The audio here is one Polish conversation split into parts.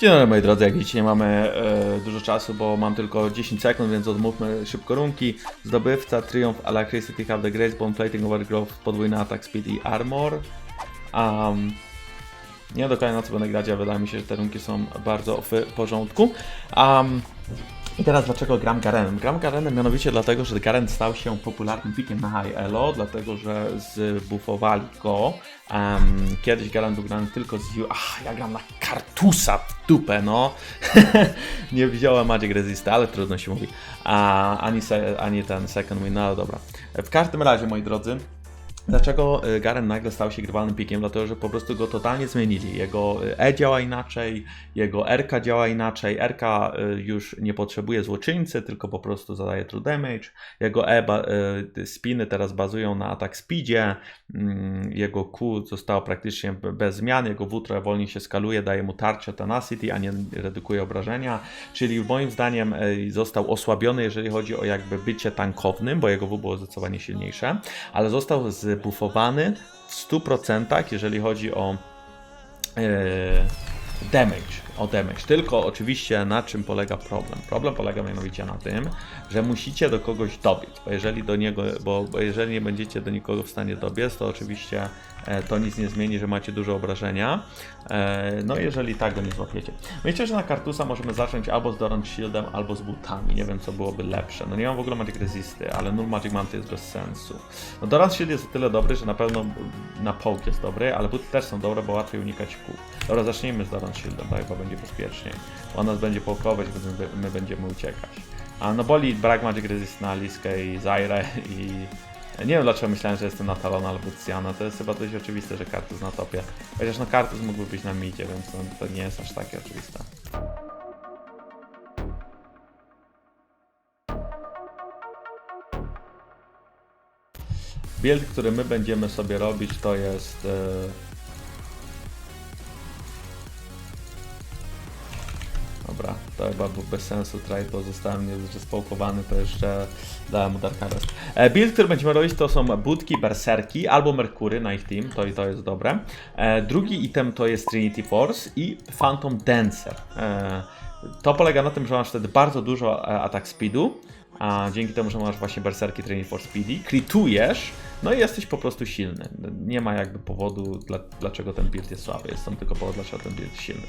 Dzień dobry moi drodzy, jak widzicie nie mamy e, dużo czasu, bo mam tylko 10 sekund, więc odmówmy szybko runki. Zdobywca, Triumph, Alacrity, Have the Grace, Bone Plating, Overgrowth, podwójny atak, speed i armor. Um, nie dokładnie na co będę grać, ale wydaje mi się, że te runki są bardzo w porządku. Um, i teraz dlaczego gram Garenem? Gram Garenem mianowicie dlatego, że Garen stał się popularnym pikiem na High Elo, dlatego że zbufowali go. Em, kiedyś Garen był grany tylko z. Ach, ja gram na Kartusa w dupę, no. Nie wziąłem Magic Resista, ale trudno się mówi. A, ani, se, ani ten Second Win, no dobra. W każdym razie, moi drodzy, Dlaczego y, Garen nagle stał się grywalnym pikiem? Dlatego, że po prostu go totalnie zmienili. Jego y, E działa inaczej, jego RK działa inaczej. RK y, już nie potrzebuje złoczyńcy, tylko po prostu zadaje true damage. Jego E spiny teraz bazują na atak speedzie. Mm, Jego Q zostało praktycznie be- bez zmian. Jego W trochę wolniej się skaluje, daje mu tarczę tenacity, a nie redukuje obrażenia. Czyli moim zdaniem został osłabiony, jeżeli chodzi o jakby bycie tankownym, bo jego W było zdecydowanie silniejsze, ale został zbufowany w 100%, jeżeli chodzi o e, damage, o damage. Tylko oczywiście na czym polega problem? Problem polega mianowicie na tym, że musicie do kogoś dobiec, bo jeżeli do niego, bo, bo jeżeli nie będziecie do nikogo w stanie dobiec, to oczywiście e, to nic nie zmieni, że macie duże obrażenia. E, no jeżeli tak go nie złapiecie. Myślę, że na Kartusa możemy zacząć albo z Doran Shieldem, albo z butami. Nie wiem co byłoby lepsze. No nie mam w ogóle Magic Resisty, ale Null Magic Manty jest bez sensu. No Doran Shield jest o tyle dobry, że na pewno na poke jest dobry, ale buty też są dobre, bo łatwiej unikać kół. Dobra, zacznijmy z Doran Shieldem, tak, bo będzie bezpieczniej. On nas będzie połkować, my, my będziemy uciekać. A no boli brak Magic Resist na Liskę i Zaire i... Nie wiem dlaczego myślałem, że jestem na Talona albo Cyana. To jest chyba dość oczywiste, że Kartus na topie. Chociaż no Kartus mógłby być na midzie, więc to, nie jest aż takie oczywiste. Build, który my będziemy sobie robić, to jest. e, to chyba był bez sensu trade, bo zostałem niezrespałkowany, to jeszcze dałem mu Dark Harvest. E, Build, który będziemy robić to są budki, berserki albo Merkury na ich team, to i to jest dobre. E, drugi item to jest Trinity Force i Phantom Dancer. E, to polega na tym, że masz wtedy bardzo dużo atak speedu, a dzięki temu, że masz właśnie berserki Trinity Force Speedy, kritujesz, no i jesteś po prostu silny. Nie ma jakby powodu, dla, dlaczego ten build jest słaby. Jest tam tylko powód, dlaczego ten build jest silny.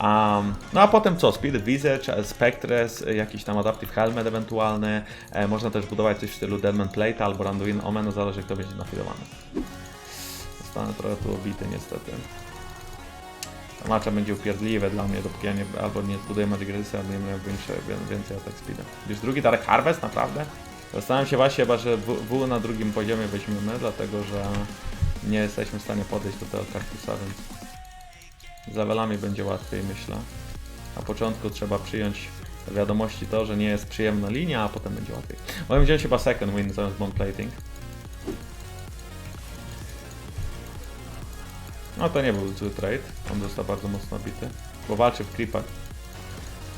Um, no a potem co? Speed Visage, Spectres, jakiś tam Adaptive Helmet ewentualny. E, można też budować coś w stylu Deadman Plate albo Randuin Omen, no zależy kto będzie nafilowany. Zostanę trochę tu obity niestety. To Macza będzie upierdliwe dla mnie, dopóki ja nie, albo nie zbuduję Magic Resistance, albo nie miałem więcej, więcej attack speeda. Już drugi Dark Harvest, naprawdę? Zastanawiam się właśnie chyba, że W, w na drugim poziomie weźmiemy, dlatego że nie jesteśmy w stanie podejść do tego kartusa, więc z levelami będzie łatwiej, myślę. Na początku trzeba przyjąć do wiadomości to, że nie jest przyjemna linia, a potem będzie łatwiej. Mogę wziąć chyba second win zamiast bond plating. No to nie był zły trade, on został bardzo mocno bity, bo walczy w creepach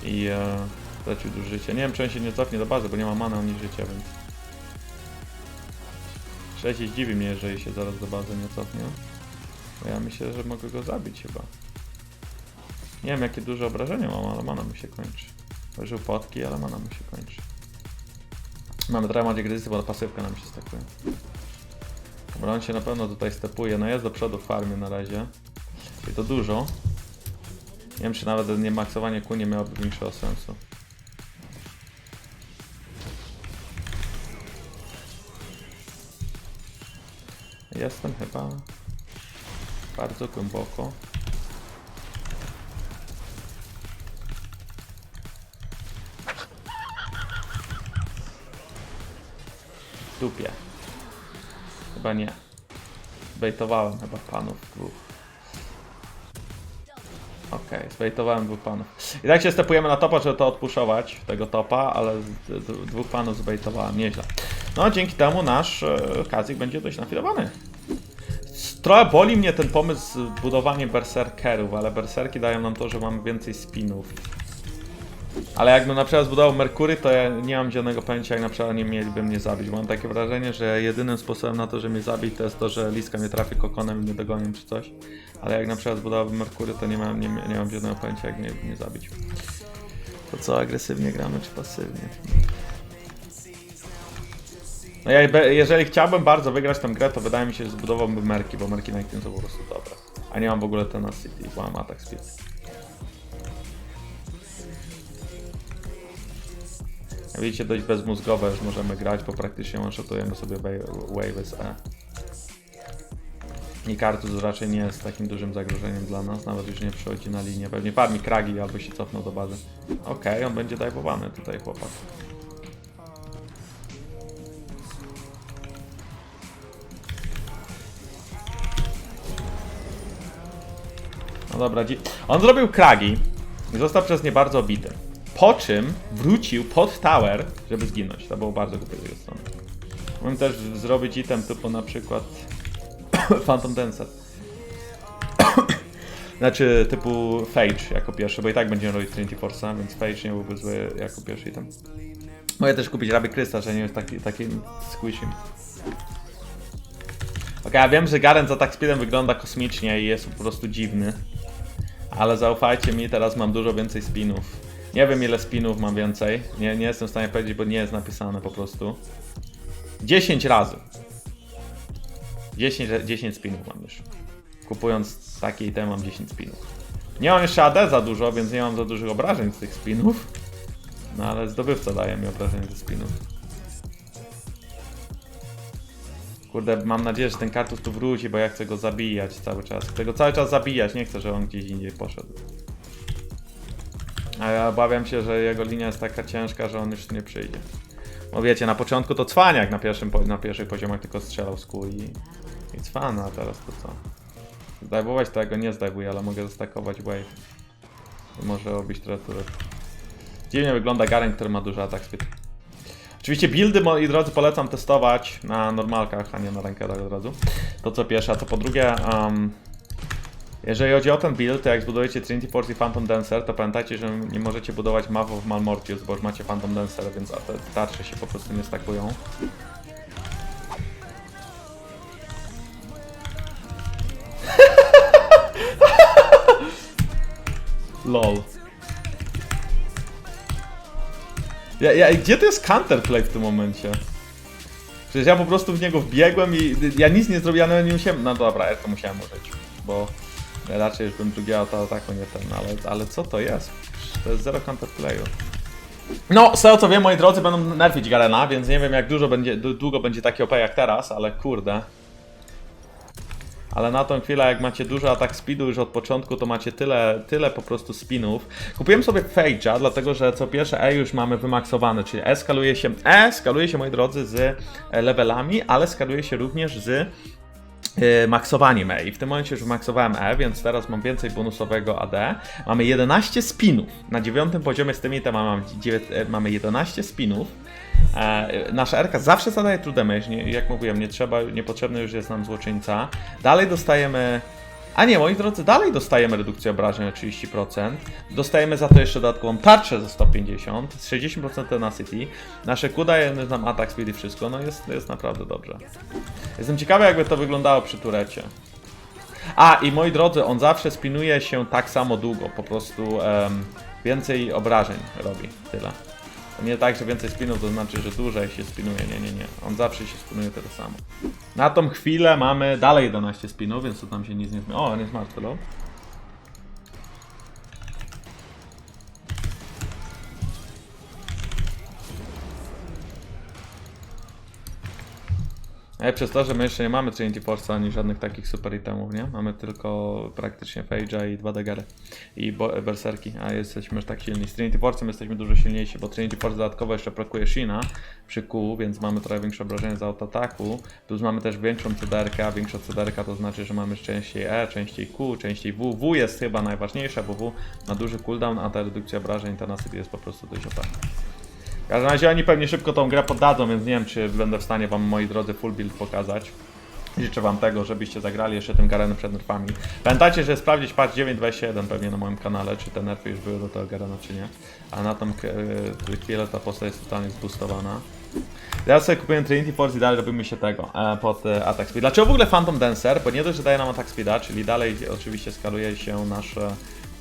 i e, stracił dużo życia. Nie wiem czy on się nie cofnie do bazy, bo nie ma mana ani życia, więc... Trzeci zdziwi mnie, jeżeli się zaraz do bazy nie cofnie. Bo ja myślę, że mogę go zabić chyba. Nie wiem jakie duże obrażenia mam, ale mana mi się kończy. Użył potki, ale mana mi się kończy. Mamy Magic Resist, bo pasywka nam się stakuje. Dobra, się na pewno tutaj stepuje. No jest do przodu w farmie na razie. I to dużo. Nie wiem, czy nawet nie maksowanie kół nie miałoby większego sensu. Jestem chyba bardzo głęboko. Dupie. Chyba nie. Zbejtowałem chyba panów dwóch. Okej, zbejtowałem dwóch panów. I tak się stepujemy na topa, żeby to odpuszować, tego topa, ale z- d- dwóch panów zbejtowałem, nieźle. No, dzięki temu nasz e, Kazik będzie dość nafilowany. Trochę boli mnie ten pomysł z budowaniem berserkerów, ale berserki dają nam to, że mamy więcej spinów. Ale jakbym na przykład zbudował Merkury, to ja nie mam zielonego pojęcia, jak na przykład nie mieliby mnie zabić. Mam takie wrażenie, że jedynym sposobem na to, że mnie zabić, to jest to, że Liska mnie trafi kokonem i mnie dogonią czy coś. Ale jak na przykład zbudowałbym Merkury, to nie mam, nie, nie mam zielonego pojęcia, jak mnie, mnie zabić. To co, agresywnie gramy czy pasywnie? No ja, jeżeli chciałbym bardzo wygrać tę grę, to wydaje mi się, że zbudowałbym Merki, bo Merki na tym są po prostu dobre. A nie mam w ogóle tenacity, bo mam attack speed. Widzicie, dość bezmózgowe już możemy grać, bo praktycznie one-shotujemy sobie wa- wave z E. I Kartus raczej nie jest takim dużym zagrożeniem dla nas, nawet już nie przychodzi na linię. Pewnie farmi kragi albo się cofnął do bazy. Okej, on będzie dajwowany tutaj chłopak. No dobra, on zrobił kragi i został przez nie bardzo obity. Po czym wrócił pod tower, żeby zginąć. To było bardzo głupie z jego strony. Mógłbym też zrobić item typu na przykład Phantom Dancer. znaczy typu Phage jako pierwszy, bo i tak będziemy robić Trinity Force'a, więc Phage nie byłby zły jako pierwszy item. Mogę też kupić Rabie Krysta, że nie jest taki, takim squishim. Okej, ja wiem, że Garen za tak speedem wygląda kosmicznie i jest po prostu dziwny. Ale zaufajcie mi, teraz mam dużo więcej spinów. Nie wiem ile spinów mam więcej. Nie, nie jestem w stanie powiedzieć, bo nie jest napisane po prostu. 10 razy. 10, ra- 10 spinów mam już. Kupując takie item mam 10 spinów. Nie mam jeszcze AD za dużo, więc nie mam za dużych obrażeń z tych spinów. No ale zdobywca daje mi obrażenia ze spinów. Kurde, mam nadzieję, że ten kartus tu wróci, bo ja chcę go zabijać cały czas. Chcę go cały czas zabijać, nie chcę, żeby on gdzieś indziej poszedł. A ja obawiam się, że jego linia jest taka ciężka, że on już nie przyjdzie. Bo wiecie, na początku to cwaniak na, pierwszym, na pierwszych poziomach tylko strzelał z kul i, i cwana, a teraz to co? Zdajwować tego nie zdajwuję, ale mogę zastakować wave. I może trochę turret. Dziwnie wygląda Garen, który ma duży atak speed. Oczywiście buildy, moi drodzy, polecam testować na normalkach, a nie na rankedach od razu. To co pierwsze, a co po drugie, um, jeżeli chodzi o ten build, to jak zbudujecie Trinity Force i Phantom Dancer, to pamiętajcie, że nie możecie budować Mav of Malmortius, bo już macie Phantom Dancer, więc te tarcze się po prostu nie stakują. LOL. Ja, ja, gdzie to jest counterplay w tym momencie? Przecież ja po prostu w niego wbiegłem i ja nic nie zrobiłem, ale nie musiałem. No dobra, ja to musiałem użyć, bo raczej już bym drugiego ataku nie ten, ale, ale co to jest? To jest zero counterplayu. No, z tego co wiem, moi drodzy, będą nerfić Garena, więc nie wiem jak dużo będzie, długo będzie taki OP jak teraz, ale kurde. Ale na tą chwilę, jak macie dużo atak speedu już od początku, to macie tyle, tyle po prostu spinów. Kupiłem sobie Phage'a, dlatego że co pierwsze E już mamy wymaksowane, czyli E skaluje się, E skaluje się, moi drodzy, z e, levelami, ale skaluje się również z maksowaniem E. I w tym momencie już maksowałem E, więc teraz mam więcej bonusowego AD. Mamy 11 spinów. Na dziewiątym poziomie z tymi temami e, mamy 11 spinów. E, nasza Erka zawsze zadaje nie, jak mówiłem, nie trzeba, niepotrzebny już jest nam złoczyńca. Dalej dostajemy... A nie, moi drodzy, dalej dostajemy redukcję obrażeń o 30%. Dostajemy za to jeszcze dodatkową tarczę za 150, 60% tenacity. Nasze Q daje nam atak speed i wszystko, no jest, jest naprawdę dobrze. Jestem ciekawy, jakby to wyglądało przy turecie. A, i moi drodzy, on zawsze spinuje się tak samo długo, po prostu więcej obrażeń robi, tyle. Nie tak, że więcej spinów to znaczy, że dłużej się spinuje, nie, nie, nie. On zawsze się spinuje tyle samo. Na tą chwilę mamy dalej 11 spinów, więc to tam się nic nie zmieni. O, on jest martwy, lol. Ale przez to, że my jeszcze nie mamy Trinity Force ani żadnych takich super itemów, nie? Mamy tylko praktycznie Phage'a i dwa Dagery i Berserki, a jesteśmy już tak silni. Z Trinity Force'em jesteśmy dużo silniejsi, bo Trinity Force dodatkowo jeszcze prokuje Shina przy Q, więc mamy trochę większe obrażenie za autoataku. Plus mamy też większą cederkę, a większa cederka to znaczy, że mamy częściej E, częściej Q, częściej W. W jest chyba najważniejsza, bo W ma duży cooldown, a ta redukcja obrażeń, ta nasyp jest po prostu dość OP. W każdym razie oni pewnie szybko tą grę poddadzą, więc nie wiem, czy będę w stanie wam, moi drodzy, full build pokazać. Życzę wam tego, żebyście zagrali jeszcze tym Garenem przed nerfami. Pamiętajcie, że sprawdzić patch 9.21 pewnie na moim kanale, czy te nerfy już były do tego Garena, czy nie. A na tą e, chwilę ta postać jest totalnie zboostowana. Ja sobie kupiłem Trinity Force i dalej robimy się tego e, pod e, attack speed. Dlaczego w ogóle Phantom Dancer? Bo nie dość, że daje nam attack speeda, czyli dalej oczywiście skaluje się nasze...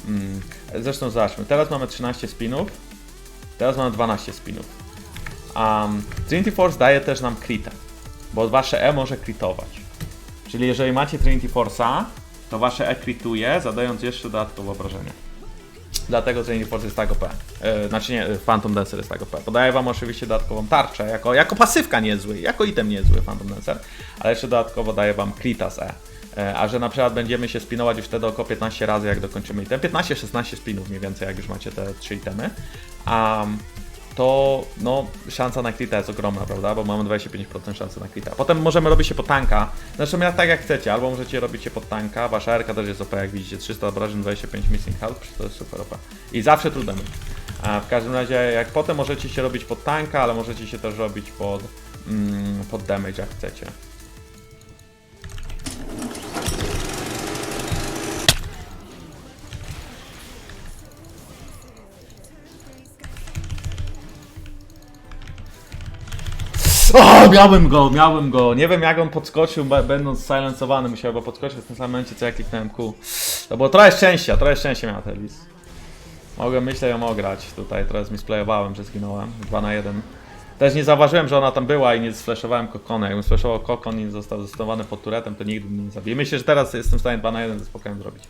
Mm, zresztą zobaczmy, teraz mamy 13 spinów, teraz mamy 12 spinów. Um, Trinity Force daje też nam krita, bo wasze E może kritować. Czyli jeżeli macie Trinity Force'a, to wasze E krituje, zadając jeszcze dodatkowe obrażenia. Dlatego Trinity Force jest tak OP. E, znaczy nie, Phantom Dancer jest tak OP. Podaję wam oczywiście dodatkową tarczę, jako, jako pasywka niezły, jako item niezły Phantom Dancer, ale jeszcze dodatkowo daję wam Krita z E. E, A że na przykład będziemy się spinować już wtedy około 15 razy, jak dokończymy item. 15-16 spinów mniej więcej, jak już macie te 3 itemy. A to no, szansa na krita jest ogromna, prawda? Bo mamy 25% szansy na krita. Potem możemy robić się pod tanka. Zresztą ja tak jak chcecie, albo możecie robić się pod tanka. Wasza RK też jest OP, jak widzicie. 300 obrażeń, 25 missing health, to jest super OP. I zawsze true damage. A w każdym razie, jak potem możecie się robić pod tanka, ale możecie się też robić pod, mm, pod damage, jak chcecie. Miałem go, miałem go. Nie wiem jak on podskoczył, będąc silencowany. Musiał go podskoczyć w tym samym momencie, co ja kliknąłem Q. To było trochę szczęścia, trochę szczęścia miał Telis. Mogłem, myślę, ją ograć tutaj. Teraz mi splayowałem, że zginąłem. 2 na 1. Też nie zauważyłem, że ona tam była i nie sfleszowałem kokona. Jakbym sfleszował kokon i został zastosowany pod turetem, to nigdy mnie nie zabije. Myślę, że teraz jestem w stanie 2 na 1 ze spokojem zrobić.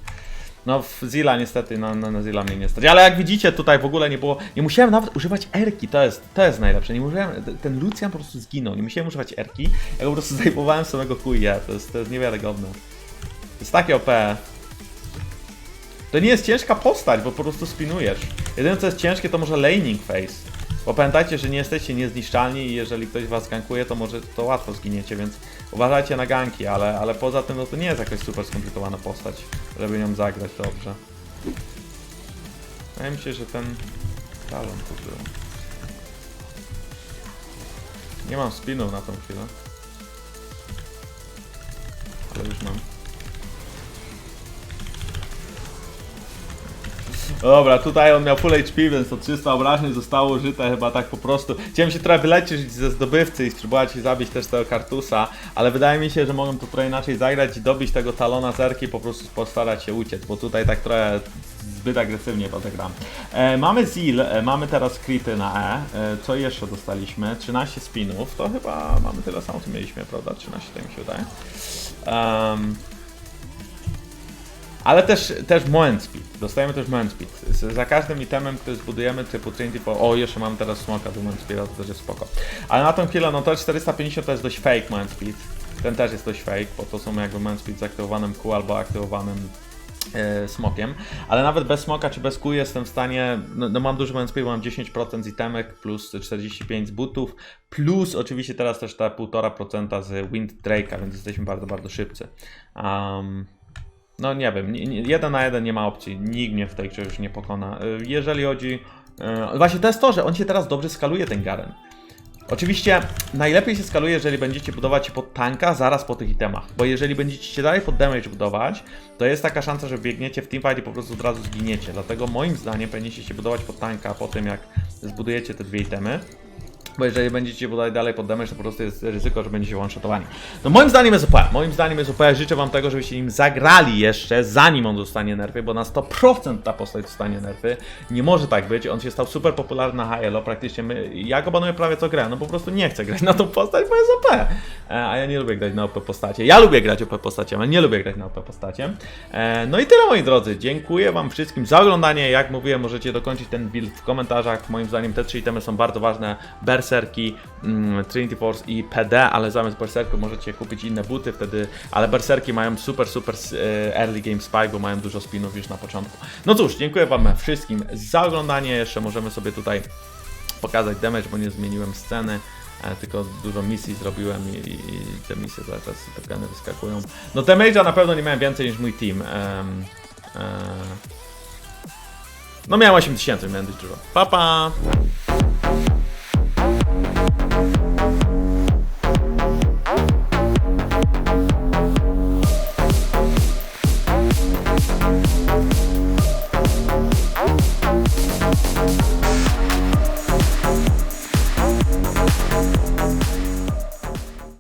No w Zilla niestety, no, no, no Zilla mnie nie stać. Ale jak widzicie tutaj w ogóle nie było, nie musiałem nawet używać Erki, to jest, to jest najlepsze. Nie musiałem, ten Lucian po prostu zginął, nie musiałem używać Erki. Ja po prostu zdejmowałem samego QIE, to jest, to jest niewiarygodne. To jest takie OP. To nie jest ciężka postać, bo po prostu spinujesz. Jedyne co jest ciężkie to może laning phase. Bo pamiętajcie, że nie jesteście niezniszczalni i jeżeli ktoś was gankuje, to może to łatwo zginiecie, więc uważajcie na ganki, ale, ale poza tym no to nie jest jakaś super skomplikowana postać, żeby nią zagrać dobrze. Wydaje mi się, że ten talon tu był. Nie mam spinów na tą chwilę. Dobra, tutaj on miał full HP, więc to 300 obrażeń zostało użyte chyba tak po prostu. Chciałem się trochę wylecieć ze zdobywcy i spróbować zabić też tego kartusa, ale wydaje mi się, że mogłem to trochę inaczej zagrać i dobić tego talona zerki i po prostu postarać się uciec, bo tutaj tak trochę zbyt agresywnie rozegram. E, mamy Zil, e, mamy teraz krity na E. E, co jeszcze dostaliśmy? 13 spinów, to chyba mamy tyle samo co mieliśmy, prawda? 13 to mi się wydaje. Em, ale też, też moment speed. Dostajemy też moment speed. Z- Za każdym itemem, który zbudujemy typu Trinity for... O, jeszcze mam teraz smoka do moment speeda, to też jest spoko. Ale na tą chwilę, no to 450 to jest dość fake moment speed. Ten też jest dość fake, bo to są jakby moment speed z aktywowanym Q albo aktywowanym e, smokiem, ale nawet bez smoka czy bez Q jestem w stanie, no, no mam duży speed, mam 10% z itemek plus 45 z butów, plus oczywiście teraz też ta 1,5% z Wind Drake'a, więc jesteśmy bardzo, bardzo szybcy. Um, no nie wiem, nie, nie, jeden na jeden nie ma opcji, nikt mnie w tej grze już nie pokona. Y, Jeżeli chodzi... y, Właśnie to jest to, że on się teraz dobrze skaluje ten Garen. Oczywiście najlepiej się skaluje, jeżeli będziecie budować pod tanka zaraz po tych itemach, bo jeżeli będziecie się dalej pod damage budować, to jest taka szansa, że biegniecie w teamfight i po prostu od razu zginiecie. Dlatego moim zdaniem powinniście się budować pod tanka po tym, jak zbudujecie te dwie itemy. Bo jeżeli będziecie budować dalej pod damage, to po prostu jest ryzyko, że będziecie one-shotowani. No moim zdaniem jest OP. Moim zdaniem jest OP. Życzę wam tego, żebyście nim zagrali jeszcze, zanim on dostanie nerfy, bo na 100% ta postać dostanie nerfy. Nie może tak być. On się stał super popularny na HLO. Praktycznie my, ja go banuję prawie co grę. No po prostu nie chcę grać na tą postać, bo jest OP. E, A ja nie lubię grać na OP postacie. Ja lubię grać OP postacie, ale nie lubię grać na OP postacie. E, No i tyle moi drodzy. Dziękuję wam wszystkim za oglądanie. Jak mówiłem, możecie dokończyć ten build w komentarzach. Moim zdaniem te trzy itemy są bardzo ważne. Berserki, mm, Trinity Force i PD, ale zamiast Berserku możecie kupić inne buty wtedy, ale Berserki mają super, super e, early game spike, bo mają dużo spinów już na początku. No cóż, dziękuję wam wszystkim za oglądanie. Jeszcze możemy sobie tutaj pokazać damage, bo nie zmieniłem sceny. e, Tylko dużo misji zrobiłem i, i te misje cały czas te wyskakują. No damage'a na pewno nie miałem więcej niż mój team. Em, e, no miałem 8000, miałem dość dużo. Pa pa!